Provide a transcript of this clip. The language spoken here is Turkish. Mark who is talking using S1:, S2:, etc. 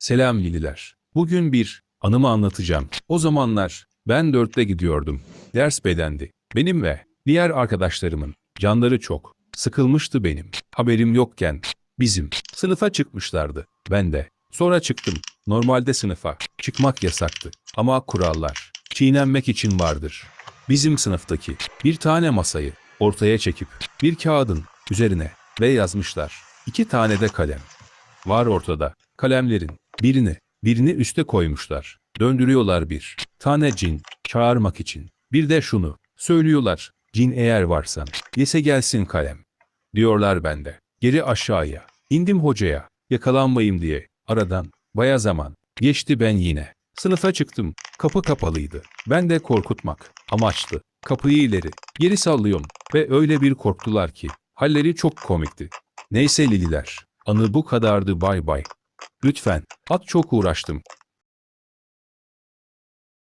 S1: Selam Lililer. Bugün bir anımı anlatacağım. O zamanlar ben dörtte gidiyordum. Ders bedendi. Benim ve diğer arkadaşlarımın canları çok. Sıkılmıştı benim. Haberim yokken bizim sınıfa çıkmışlardı. Ben de. Sonra çıktım. Normalde sınıfa çıkmak yasaktı. Ama kurallar çiğnenmek için vardır. Bizim sınıftaki bir tane masayı ortaya çekip bir kağıdın üzerine ve yazmışlar. İki tane de kalem var ortada. Kalemlerin birini, birini üste koymuşlar. Döndürüyorlar bir. Tane cin çağırmak için. Bir de şunu söylüyorlar. Cin eğer varsan yese gelsin kalem. Diyorlar bende. Geri aşağıya. indim hocaya. Yakalanmayayım diye. Aradan baya zaman. Geçti ben yine. Sınıfa çıktım. Kapı kapalıydı. Ben de korkutmak amaçlı. Kapıyı ileri, geri sallıyorum ve öyle bir korktular ki. Halleri çok komikti. Neyse Lililer. Anı bu kadardı bay bay. Lütfen, at çok uğraştım.